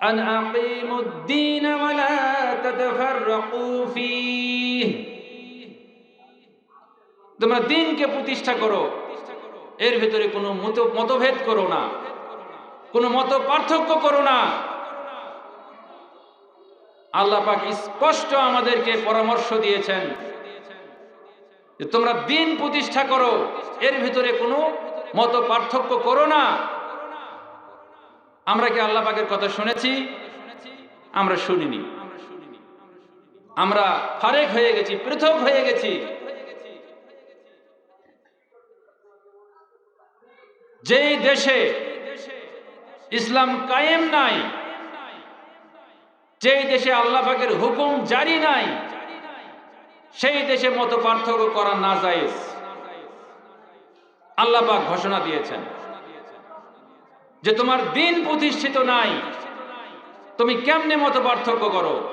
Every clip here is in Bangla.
أن أقيموا الدين ولا تتفرقوا فيه তোমরা দিনকে প্রতিষ্ঠা করো এর ভিতরে কোনো মত মতভেদ করো না কোনো মত পার্থক্য করো না আল্লাহ পাক স্পষ্ট আমাদেরকে পরামর্শ দিয়েছেন যে তোমরা দিন প্রতিষ্ঠা করো এর ভিতরে কোনো মত পার্থক্য করো না আমরা কি আল্লাহ পাকের কথা শুনেছি? আমরা শুনিনি। আমরা ফারেক হয়ে গেছি, পৃথক হয়ে গেছি। যেই দেশে ইসলাম কায়েম নাই, যেই দেশে আল্লাহ পাকের হুকুম জারি নাই, সেই দেশে মত পার্থক্য করা না যায় আল্লাহ পাক ঘোষণা দিয়েছেন। যে তোমার দিন প্রতিষ্ঠিত নাই। তুমি কেমনে মত পার্থক্য করো?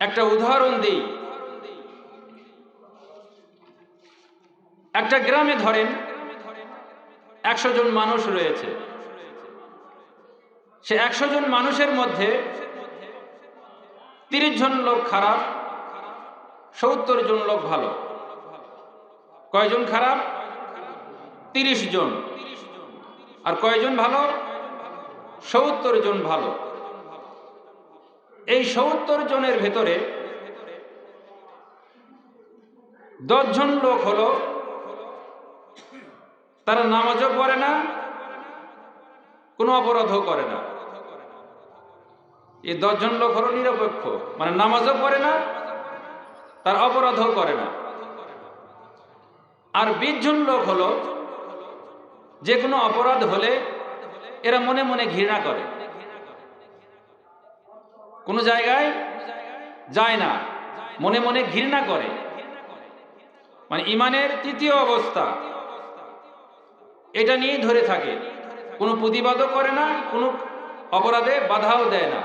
একটা উদাহরণ দিই। একটা গ্রামে ধরেন, একশো জন মানুষ রয়েছে। সে একশো জন মানুষের মধ্যে তিরিশ জন লোক খারাপ, সত্তর জন লোক ভালো। কয়জন খারাপ? তিরিশ জন। আর কয়জন ভালো? সত্তর জন ভালো। এই সত্তর জনের ভেতরে দশজন লোক হলো, তারা নামাজও পড়ে না, কোনো অপরাধও করে না। এই দশজন লোক হলো নিরপেক্ষ মানে নামাজও পড়ে না, তার অপরাধও করে না। আর বিশ জন লোক হলো যে কোনো অপরাধ হলে এরা মনে মনে ঘৃণা করে। কোনো জায়গায় যায় না, মনে মনে ঘৃণা করে। মানে ইমানের তৃতীয় অবস্থা। এটা নিয়েই ধরে থাকে। কোনো প্রতিবাদও করে না, কোনো অপরাধে বাধাও দেয় না।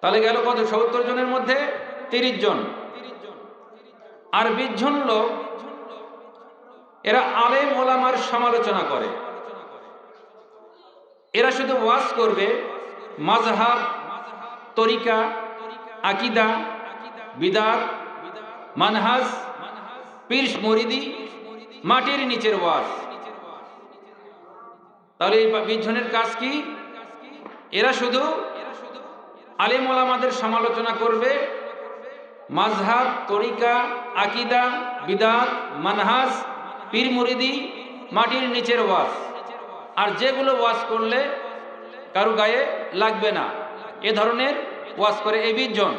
তাহলে গেল কত? সত্তর জনের মধ্যে তিরিশ জন। আর বিশ জন লোক এরা আলেম ওলামার সমালোচনা করে। এরা শুধু ওয়াজ করবে মাজহাব তরিকা, আকিদা বিদার মানহাজ, পীরস মরিদি, মাটির নিচের ওয়াজ। তাহলে এই বিশ জনের কাজ কি? এরা শুধু আলেম ওলামাদের সমালোচনা করবে মাজহাব তরিকা, আকিদা, বিদাত, মানহাজ পীর মুরিদি মাটির নিচের ওয়াজ। আর যেগুলো ওয়াজ করলে কারও গায়ে লাগবে না। এ ধরনের ওয়াজ করে এই বিশ জন।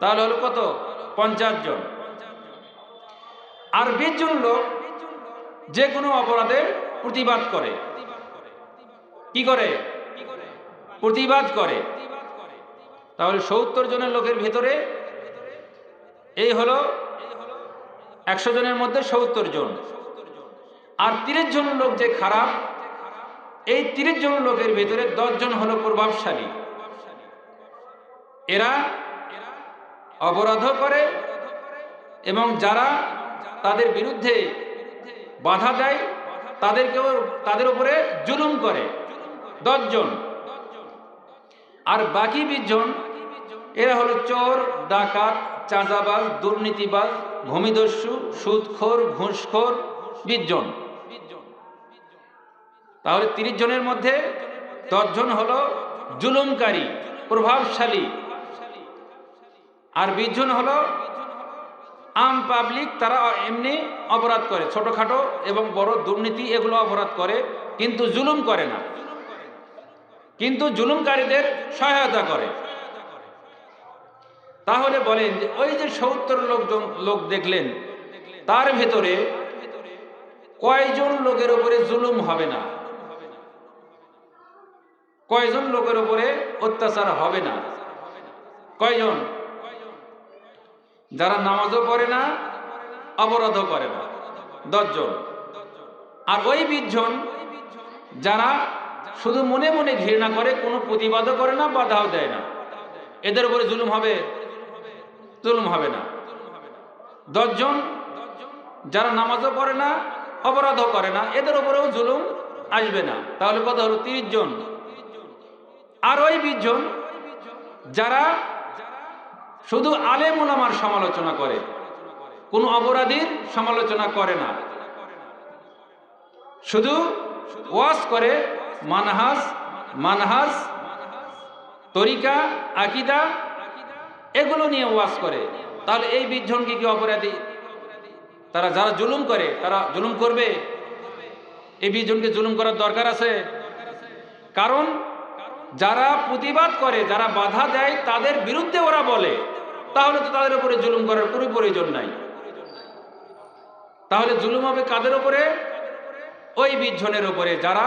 তাহলে হলো কত? পঞ্চাশ জন। আর বিশ জন লোক যে কোনো অপরাধের প্রতিবাদ করে। কি করে? প্রতিবাদ করে। তাহলে সত্তর জনের লোকের ভেতরে এই হলো একশো জনের মধ্যে সত্তর জন। আর তিরিশ জন লোক যে খারাপ, এই তিরিশ জন লোকের ভিতরে জন হলো প্রভাবশালী। এরা অপরাধও করে এবং যারা তাদের বিরুদ্ধে বাধা দেয়, তাদেরকেও তাদের উপরে জুলুম করে। জন। আর বাকি বিশজন এরা হলো চোর, ডাকাত, চাঁদাবাজ, দুর্নীতিবাজ ভূমিদস্যু, সুদখোর, ঘুষখোর, বিশজন। তাহলে তিরিশ জনের মধ্যে দশজন হলো জুলুমকারী, প্রভাবশালী। আর বিশজন হলো আম পাবলিক, তারা এমনি অপরাধ করে, ছোটখাটো এবং বড় দুর্নীতি এগুলো অপরাধ করে, কিন্তু জুলুম করে না। কিন্তু জুলুমকারীদের সহায়তা করে। তাহলে বলেন যে ওই যে সত্তর লোকজন লোক দেখলেন, তার ভেতরে কয়জন লোকের উপরে জুলুম হবে না? কয়জন লোকের উপরে অত্যাচার হবে না? কয়জন? যারা নামাজও পড়ে না, অবরোধও করে না। দশজন। আর ওই বিশজন যারা শুধু মনে মনে ঘৃণা করে, কোনো প্রতিবাদও করে না, বাধাও দেয় না। এদের উপরে জুলুম হবে? জুলুম হবে না। দশজন যারা নামাজও পড়ে না, অপরাধও করে না, এদের উপরেও জুলুম আসবে না। তাহলে কত হলো? তিরিশ জন। আর ওই বিশ জন যারা শুধু আলেম ওলামার সমালোচনা করে, কোনো অপরাধীর সমালোচনা করে না। শুধু ওয়াজ করে মানহাজ মানহাজ, তরিকা, আকিদা এগুলো নিয়ে ওয়াজ করে। তাহলে এই বিশ কি অপরাধী? তারা যারা জুলুম করে, তারা জুলুম করবে? এই বিশজনকে জুলুম করার দরকার আছে? কারণ যারা প্রতিবাদ করে, যারা বাধা দেয়, তাদের বিরুদ্ধে ওরা বলে। তাহলে তো তাদের উপরে জুলুম করার কোনো প্রয়োজন নাই। তাহলে জুলুম হবে কাদের উপরে? ওই বিশ জনের উপরে। যারা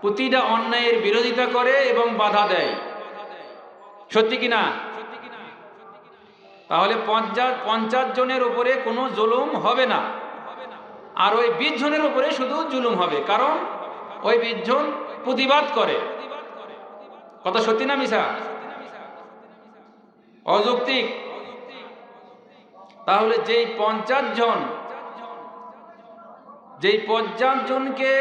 প্রতিটা অন্যায়ের বিরোধিতা করে এবং বাধা দেয়। সত্যি কি না? তাহলে পঞ্চাশ পঞ্চাশ জনের উপরে কোনো জুলুম হবে না। আর ওই বিশ জনের উপরে শুধু জুলুম হবে। কারণ ওই বিশ জন প্রতিবাদ করে। কথা সত্যি না মিশা? অযৌক্তিক। তাহলে যেই পঞ্চাশ জন, যেই পঞ্চাশ জনকে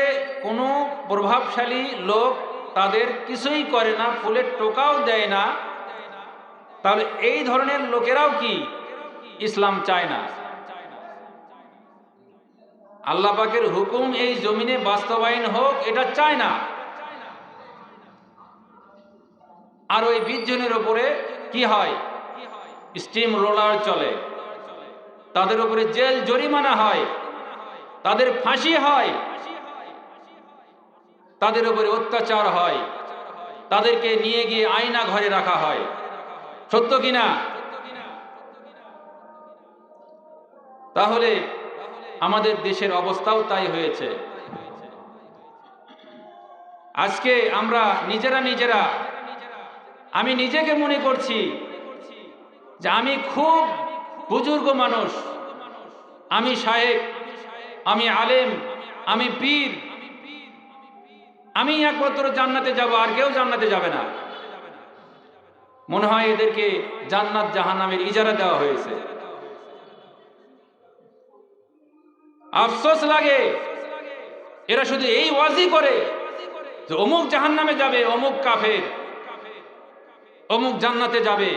কোনো প্রভাবশালী লোক তাদের কিছুই করে না, ফুলের টোকাও দেয় না তাহলে এই ধরনের লোকেরাও কি ইসলাম চায় না? আল্লাহ পাকের হুকুম এই জমিনে বাস্তবায়ন হোক, এটা চায় না। আর ওই বিশ জনের ওপরে কি হয়? স্টিম রোলার চলে। তাদের উপরে জেল জরিমানা হয়। তাদের ফাঁসি হয়। তাদের উপরে অত্যাচার হয়। তাদেরকে নিয়ে গিয়ে আয়না ঘরে রাখা হয়। সত্য কিনা? তাহলে আমাদের দেশের অবস্থাও তাই হয়েছে। আজকে আমরা নিজেরা নিজেরা, আমি নিজেকে মনে করছি যে আমি খুব বুজুর্গ মানুষ। আমি সাহেব আমি আলেম, আমি পীর। আমি একমাত্র জান্নাতে যাব, আর কেউ জান্নাতে যাবে না। মনে হয় এদেরকে জান্নাত জাহান্নামের ইজারা দেওয়া হয়েছে। আফসোস লাগে, এরা শুধু এই ওয়াজি করে যে অমুক জাহান্নামে যাবে, অমুক কাফের, অমুক জান্নাতে যাবে।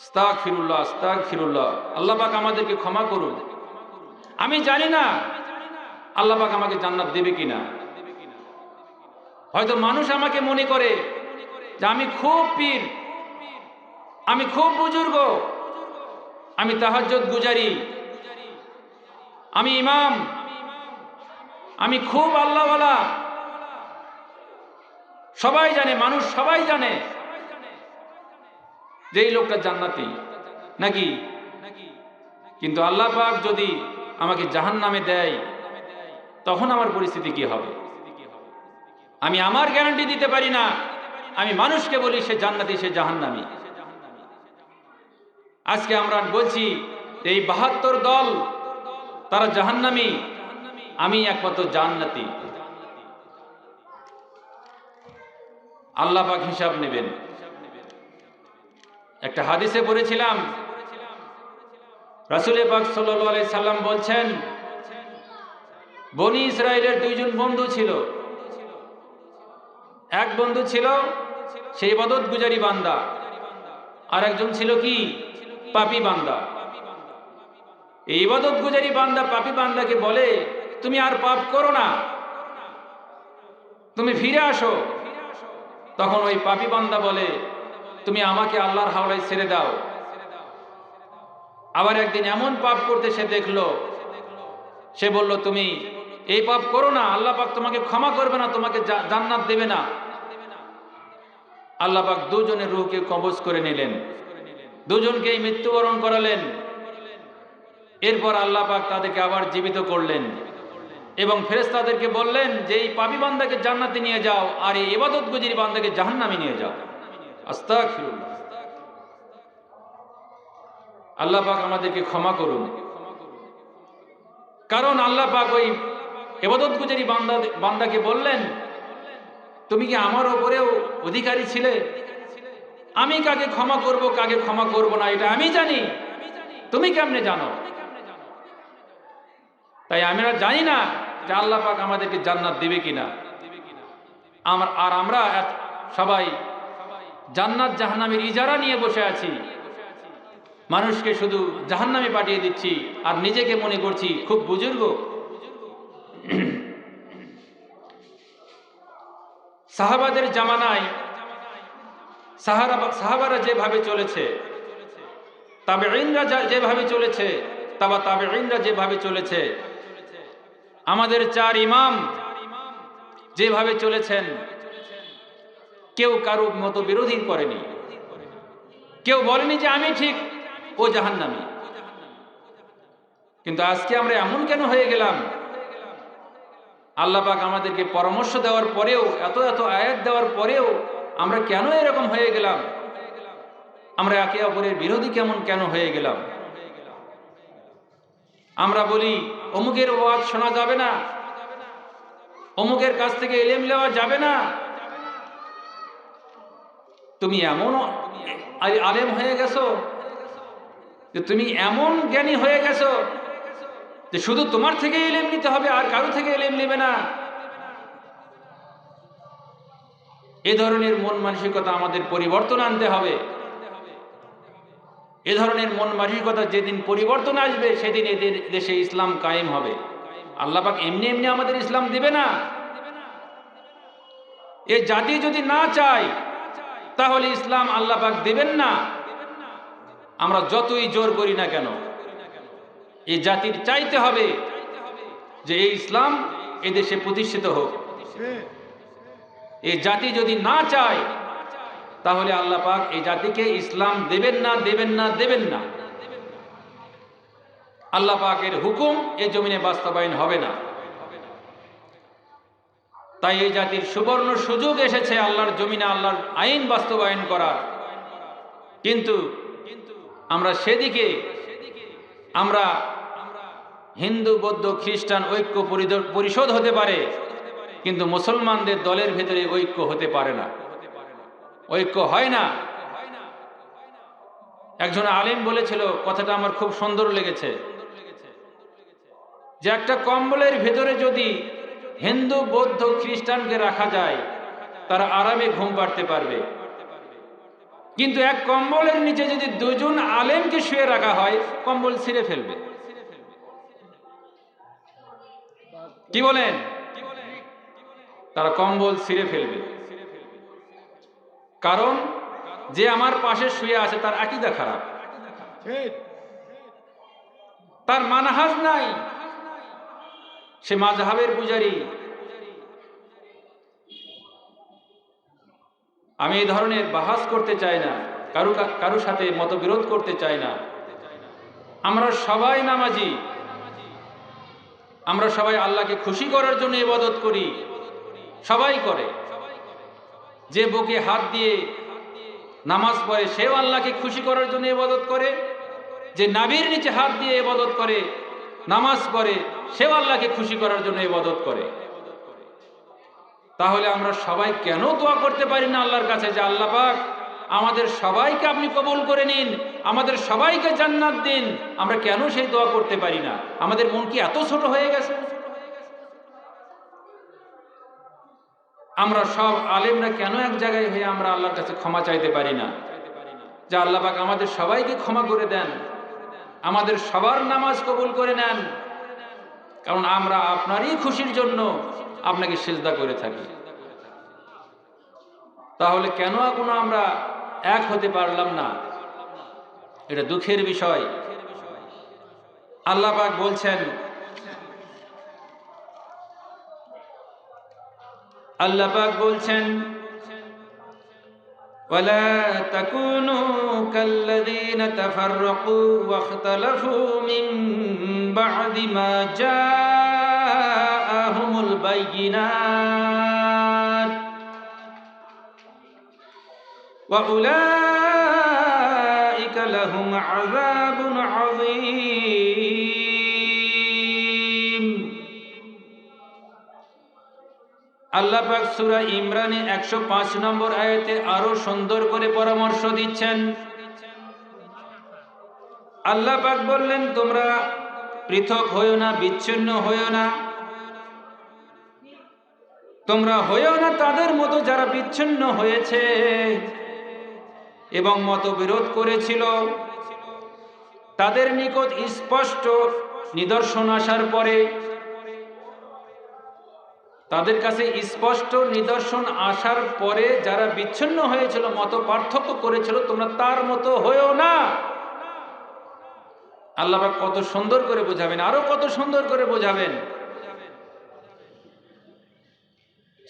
স্তাক ফিরুল্লাহ স্তাক ফিরুল্লাহ আল্লাপাক আমাদেরকে ক্ষমা করুন। আমি জানি না আল্লাহ পাক আমাকে জান্নাত দেবে কিনা। হয়তো মানুষ আমাকে মনে করে যে আমি খুব পীর। আমি খুব বুজুর্গ। আমি তাহাজ্জত গুজারি। আমি ইমাম। আমি খুব আল্লাহওয়ালা। সবাই জানে, মানুষ সবাই জানে যে এই লোকটা জান্নাতি। নাকি? কিন্তু আল্লাহ পাক যদি আমাকে জাহান নামে দেয়, তখন আমার পরিস্থিতি কি হবে? আমি আমার গ্যারান্টি দিতে পারি না। আমি মানুষকে বলি, সে জান্নাতি, সে জাহান্নামি। আজকে আমরা বলছি এই বাহাত্তর দল, তারা জাহান্নামি। আমি একমাত্র জান্নাতি। আল্লাহ পাক হিসাব নেবেন। একটা হাদিসে পড়েছিলাম, রাসুলে পাক সাল্লাহ সাল্লাম বলছেন, বনি ইসরায়েলের দুইজন বন্ধু ছিল। এক বন্ধু ছিল, সেই বদত গুজারি বান্দা। আর একজন ছিল কি? পাপি বান্দা। এই ইবাদত গুজারি বান্দা, পাপি বান্দাকে বলে, তুমি আর পাপ করো না। তুমি ফিরে আসো। তখন ওই পাপি বান্দা বলে, তুমি আমাকে আল্লাহর হাওড়ায় ছেড়ে দাও। আবার একদিন এমন পাপ করতে সে দেখল, সে বলল, তুমি এই পাপ করো না, আল্লাহ পাক তোমাকে ক্ষমা করবে না, তোমাকে জান্নাত দেবে না। আল্লাহ পাক দুজনের রুহকে কবজ করে নিলেন। দুজনকেই মৃত্যুবরণ করালেন। এরপর আল্লাহ পাক তাদেরকে আবার জীবিত করলেন। এবং ফেরেস্তাদেরকে বললেন যে, এই পাপি বান্দাকে জান্নাতে নিয়ে যাও, আর এই এবাদত গুজির বান্দাকে জাহান্নামে নিয়ে যাও। আস্তাক আল্লাহ পাক আমাদেরকে ক্ষমা করুন। কারণ আল্লাহ পাক ওই এবাদত গুজারি বান্দা বান্দাকে বললেন, তুমি কি আমার ওপরেও অধিকারী ছিলে? আমি কাকে ক্ষমা করব, কাকে ক্ষমা করব না, এটা আমি জানি। তুমি কেমনে জানো? তাই আমরা জানি না যে আল্লাহ পাক আমাদেরকে জান্নাত দেবে কিনা। আমার, আর আমরা সবাই জান্নাত জাহান্নামের ইজারা নিয়ে বসে আছি। মানুষকে শুধু জাহান্নামে পাঠিয়ে দিচ্ছি, আর নিজেকে মনে করছি খুব বুজুর্গ। সাহাবাদের জামানায় সাহারা সাহাবারা যেভাবে চলেছে তবে ইনরা যেভাবে চলেছে, তাবা তবে ইনরা যেভাবে চলেছে, আমাদের চার ইমাম যেভাবে চলেছেন, কেউ কারও মতো বিরোধী করেনি। কেউ বলেনি যে আমি ঠিক, ও জাহান্নামি। কিন্তু আজকে আমরা এমন কেন হয়ে গেলাম? আল্লাহ পাক আমাদেরকে পরামর্শ দেওয়ার পরেও, এত এত আয়াত দেওয়ার পরেও আমরা কেন এরকম হয়ে গেলাম? আমরা একে অপরের বিরোধী কেমন কেন হয়ে গেলাম? আমরা বলি, অমুকের ওয়াজ শোনা যাবে না। অমুকের কাছ থেকে এলেম নেওয়া যাবে না। তুমি এমন আলেম হয়ে গেছো যে তুমি এমন জ্ঞানী হয়ে গেছো যে শুধু তোমার থেকে এলেম নিতে হবে, আর কারও থেকে এলেম নেবে না। এ ধরনের মন মানসিকতা আমাদের পরিবর্তন আনতে হবে। এ ধরনের মন মানসিকতা যেদিন পরিবর্তন আসবে, সেদিন এদের দেশে ইসলাম কায়েম হবে। আল্লাহ পাক এমনি এমনি আমাদের ইসলাম দেবে না। এ জাতি যদি না চায়, তাহলে ইসলাম আল্লাহ পাক দেবেন না। আমরা যতই জোর করি না কেন এই জাতির চাইতে হবে যে এই ইসলাম এদেশে প্রতিষ্ঠিত হোক। এই জাতি যদি না চায়, তাহলে আল্লাহ পাক এই জাতিকে ইসলাম দেবেন না দেবেন না দেবেন না। আল্লাহ পাকের হুকুম এই জমিনে বাস্তবায়ন হবে না। তাই এই জাতির সুবর্ণ সুযোগ এসেছে আল্লাহর জমিনে আল্লাহর আইন বাস্তবায়ন করার। কিন্তু আমরা সেদিকে, আমরা হিন্দু, বৌদ্ধ, খ্রিস্টান ঐক্য পরিষদ হতে পারে, কিন্তু মুসলমানদের দলের ভেতরে ঐক্য হতে পারে না। ঐক্য হয় না। একজন আলেম বলেছিল, কথাটা আমার খুব সুন্দর লেগেছে, যে একটা কম্বলের ভেতরে যদি হিন্দু, বৌদ্ধ, খ্রিস্টানকে রাখা যায়, তারা আরামে ঘুম পাড়তে পারবে। কিন্তু এক কম্বলের নিচে যদি দুজন আলেমকে শুয়ে রাখা হয়, কম্বল ছিঁড়ে ফেলবে। কি বলেন? তারা কম্বল ছিঁড়ে ফেলবে। কারণ যে আমার পাশে শুয়ে আছে তার আকিদা খারাপ। তার মানহাজ নাই। সে মাঝহাবের পূজারী। আমি এই ধরনের বাহাস করতে চাই না। কারু কারু সাথে মতবিরোধ করতে চাই না। আমরা সবাই নামাজি। আমরা সবাই আল্লাহকে খুশি করার জন্য ইবাদত করি। সবাই করে। যে বুকে হাত দিয়ে নামাজ পড়ে, সেও আল্লাহকে খুশি করার জন্য ইবাদত করে। যে নাবির নিচে হাত দিয়ে ইবাদত করে, নামাজ পড়ে, সেও আল্লাহকে খুশি করার জন্য ইবাদত করে। তাহলে আমরা সবাই কেন দোয়া করতে পারি না আল্লাহর কাছে যে আল্লাহ পাক আমাদের সবাইকে আপনি কবুল করে নিন, আমাদের সবাইকে জান্নাত দিন। আমরা কেন সেই দোয়া করতে পারি না? আমাদের মন কি এত ছোট হয়ে গেছে? আমরা সব আলেমরা কেন এক জায়গায় হয়ে আমরা আল্লাহর কাছে ক্ষমা চাইতে পারি না? যে আল্লাহ পাক আমাদের সবাইকে ক্ষমা করে দেন। আমাদের সবার নামাজ কবুল করে নেন। কারণ আমরা আপনারই খুশির জন্য আপনাকে সেজদা করে থাকি। তাহলে কেন এখনও আমরা এক হতে পারলাম না এটা দুঃখের বিষয় আল্লাহ পাক বলছেন আল্লাহ পাক বলছেন ولا تكونوا كالذين تفرقوا واختلفوا من بعد ما جاءهم البينات وأولئك لهم عذاب عظيم আল্লাহ পাক সূরা ইমরানে 105 নম্বর আয়াতে আরো সুন্দর করে পরামর্শ দিচ্ছেন আল্লাহ পাক বললেন তোমরা পৃথক হইও না বিচ্ছিন্ন হইও না তোমরা হয়েও না তাদের মতো যারা বিচ্ছিন্ন হয়েছে এবং মতবিরোধ করেছিল। তাদের নিকট স্পষ্ট নিদর্শন আসার পরে তাদের কাছে স্পষ্ট নিদর্শন আসার পরে যারা বিচ্ছিন্ন হয়েছিল মত পার্থক্য করেছিল, তোমরা তার মতো হয়েও না। আল্লাহ কত সুন্দর করে বোঝাবেন, আরও কত সুন্দর করে বোঝাবেন।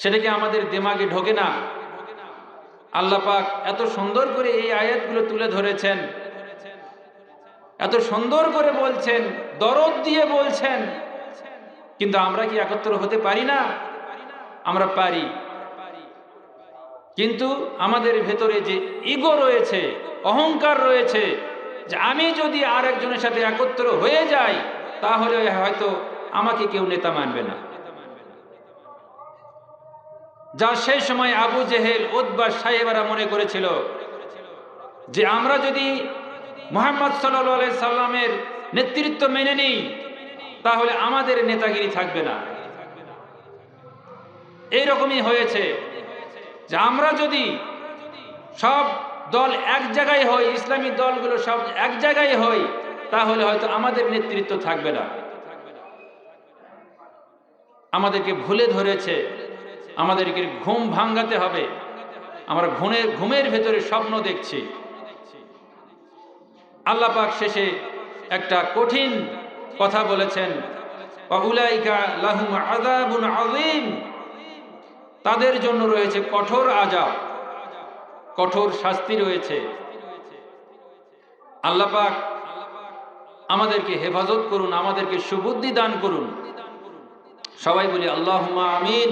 সেটা কি আমাদের দিমাগে ঢোকে না? আল্লাহ পাক এত সুন্দর করে এই আয়াতগুলো তুলে ধরেছেন। এত সুন্দর করে বলছেন, দরদ দিয়ে বলছেন। কিন্তু আমরা কি একত্র হতে পারি না? আমরা পারি। কিন্তু আমাদের ভেতরে যে ইগো রয়েছে, অহংকার রয়েছে, যে আমি যদি আর একজনের সাথে একত্র হয়ে যাই, তাহলে হয়তো আমাকে কেউ নেতা মানবে না। যা সেই সময় আবু জেহেল উদ্বা সাহেবেরা মনে করেছিল যে আমরা যদি মোহাম্মদ সাল্লা সাল্লামের নেতৃত্ব মেনে নিই, তাহলে আমাদের নেতাগিরি থাকবে না। এইরকমই হয়েছে যে আমরা যদি সব দল এক জায়গায় হই, ইসলামী দলগুলো সব এক জায়গায় হই, তাহলে হয়তো আমাদের নেতৃত্ব থাকবে না। আমাদেরকে ভুলে ধরেছে আমাদেরকে ঘুম ভাঙ্গাতে হবে। আমরা ঘুমের ঘুমের ভেতরে স্বপ্ন দেখছি। আল্লাহ পাক শেষে একটা কঠিন কথা বলেছেন তাদের জন্য রয়েছে কঠোর আজাব কঠোর শাস্তি রয়েছে। আল্লাহ পাক আমাদেরকে হেফাজত করুন, আমাদেরকে সুবুদ্ধি দান করুন। সবাই বলি, আল্লাহুম্মা আমিন।